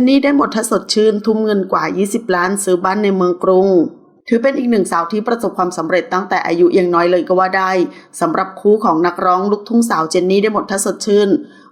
นนี่ได้หมดทัศสดชื่นทุ่มเงินกว่า 20 ล้านซื้อบ้านในเมืองกรุง ถือเป็นอีกหนึ่งสาวที่ประสบความสำเร็จตั้งแต่อายุยังน้อยเลยก็ว่าได้สำหรับคู่ของนักร้องลูกทุ่งสาวเจนนี่ได้หมดทัศสดชื่น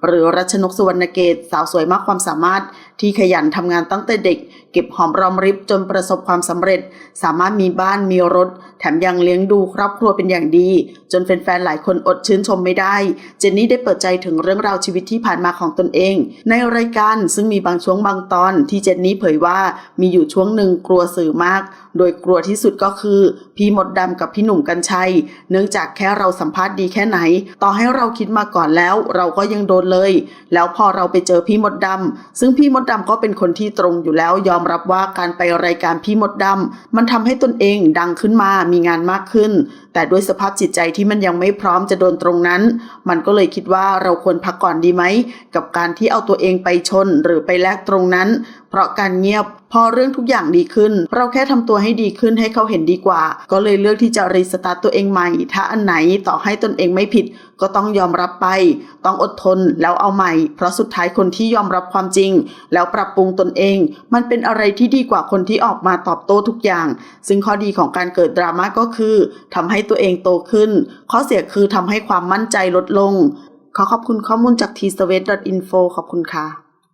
หรือรัชนกสุวรรณเกตสาวสวยมากความสามารถที่ขยันทำงานตั้งแต่เด็ก เก็บหอมรอมริบจนประสบความสำเร็จ สามารถมีบ้านมีรถ แถมยังเลี้ยงดูครอบครัวเป็นอย่างดี จนแฟนๆหลายคนอดชื่นชมไม่ได้ เจนนี่ได้เปิดใจถึงเรื่องราวชีวิตที่ผ่านมาของตนเอง ในรายการซึ่งมีบางช่วงบางตอนที่เจนนี่เผยว่ามีอยู่ช่วงหนึ่งกลัวสื่อมาก โดยกลัวที่สุดก็คือ พี่มดดำกับพี่หนุ่มกัญชัย เนื่องจากแค่เราสัมภาษณ์ดีแค่ไหน ต่อให้เราคิดมาก่อนแล้ว เราก็ยังโดนเลย แล้วพอเราไปเจอพี่มดดำซึ่งพี่มดดำก็เป็นคนที่ตรงอยู่แล้ว ยอมรับว่าการไปรายการพี่มดดำมันทำให้ตนเองดังขึ้นมามีงานมากขึ้น แต่ด้วยสภาพจิตใจที่มันยังไม่พร้อมจะโดนตรงนั้น มันก็เลยคิดว่าเราควรพักก่อนดีไหมกับการที่เอาตัวเองไปชนหรือไปแลกตรงนั้น เพราะการเงียบพอเรื่องทุกอย่างดีขึ้น เราแค่ทำตัวให้ดีขึ้นให้เขาเห็นดีกว่า ก็เลยเลือกที่จะรีสตาร์ตตัวเองใหม่ ถ้าอันไหนต่อให้ตนเองไม่ผิด ก็ต้องยอมรับไป ต้องอดทนแล้วเอาใหม่ เพราะสุดท้ายคนที่ยอมรับความจริง แล้วปรับปรุงตนเอง มันเป็นอะไรที่ดีกว่าคนที่ออกมาตอบโต้ทุกอย่าง ซึ่งข้อดีของการเกิดดราม่าก็คือทำให้ตัวเองโตขึ้น ข้อเสียคือทำให้ความมั่นใจลดลง ขอขอบคุณข้อมูลจาก t s w e t i n f o ขอบคุณค่ะ